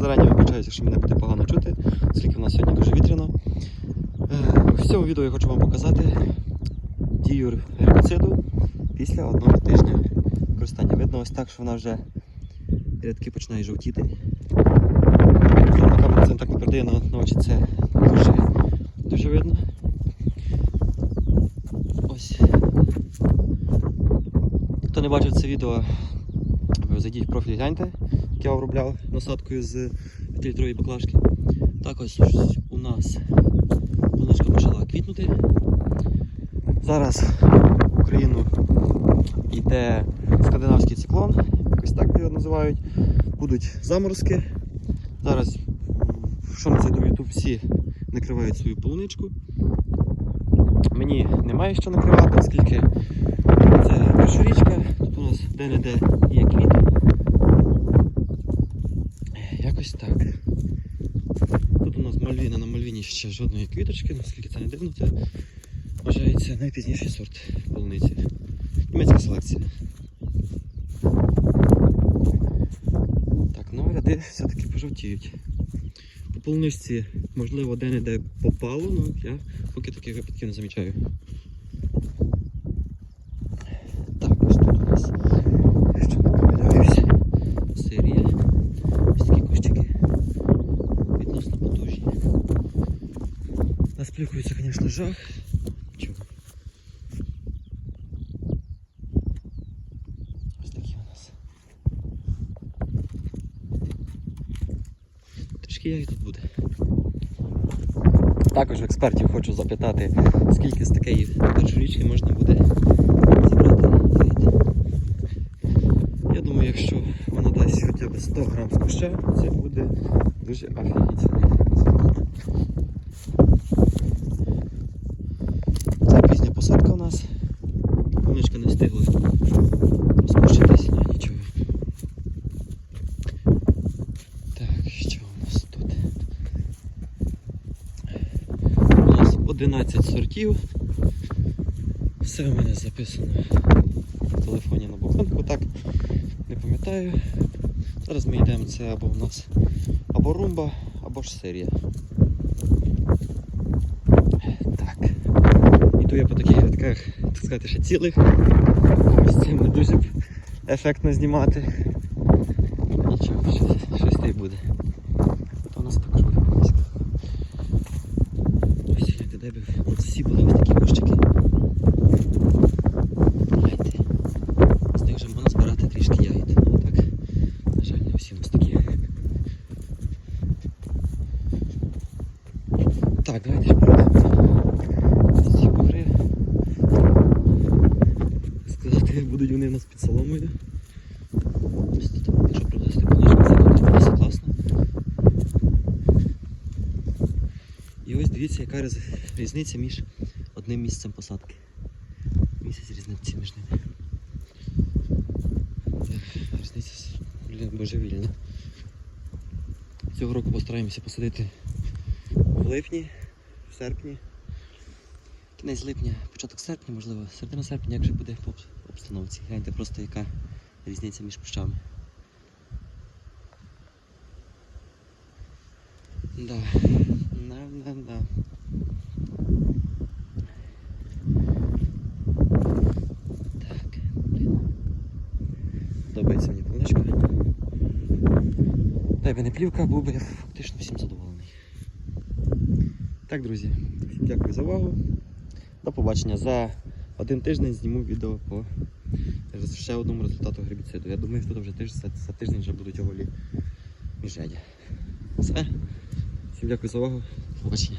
Зарані вибачаюся, що мене буде погано чути, оскільки в нас сьогодні дуже вітряно. Е, В цьому відео я хочу вам показати дію гербіциду після одного тижня використання. Видно ось так, що вона вже рядки починає жовтіти. На камеру це так не передає на, очі, це дуже, дуже видно. Ось. Хто не бачив це відео, зайдіть в профіль гляньте, я обробляв насадкою з 5-літрової баклажки. Так ось у нас поличка почала квітнути. Зараз в Україну йде скандинавський циклон, якось так його називають. Будуть заморозки. Зараз, що на цей до YouTube, всі накривають свою полуничку. Мені немає що накривати, оскільки це перша річка, тут у нас де-не-де є Якось так. Тут у нас Мальвіна на Мальвіні ще жодної квіточки, наскільки це не дивно, це вважається найпізніший сорт полуниці. Німецька селекція. Так, ну ряди все-таки пожовтіють. По полуничці, можливо, де-не-де попало, але я поки таких випадків не замічаю. Так, ось тут у нас, якщо не помиляюсь, серія. Ось такі кущики відносно потужні. Насплюхується, звісно, жах. Чого? Ось такі у нас. Трішки яй тут буде. Також експертів хочу запитати, скільки з такої першорічки можна буде зібрати яйця. Я думаю, якщо вона дасть хоча б 100 грам з куща, це буде дуже офігітельний результат. Це пізня посадка у нас. Не встигла ну нічого. Так, що у нас тут? У нас 11 сортів. Все в мене записано в телефоні на блокнотку, так не пам'ятаю. Зараз ми йдемо, це або у нас або румба, або ж серія. Так. Іду я по таких рядках, так сказати, ще цілих. Ось це не дуже б ефектно знімати. Нічого, щось, щось та й буде. То у нас також буде. Ось гляньте, де би от всі були ось такі кущики. Гляньте. З них вже можна збирати трішки ягід. А так, на жаль, не всі у нас такі. Так, давайте ж перейдемо. Ці бугри. Сказати, будуть вони у нас під соломою. Ось тут, понижку, це все класно. І ось дивіться, яка різниця між одним місцем посадки. Місяць різниці між ними. Різниця блін, божевільна. Цього року постараємося посадити в липні, в серпні. Кінець липня, початок серпня, можливо, середина серпня, як же буде по обстановці. Гляньте просто яка різниця між кущами. Да. Да, да, да. Так, блін. Подобається мені полуничка. Дай би не плівка, був би фактично всім задоволений. Так, друзі, всім дякую за увагу. До побачення. За один тиждень зніму відео по ще одному результату гербіциду. Я думаю, що тут вже тиждень, за, за тиждень вже будуть оголі міжеді. Все. Всім дякую за увагу. До побачення.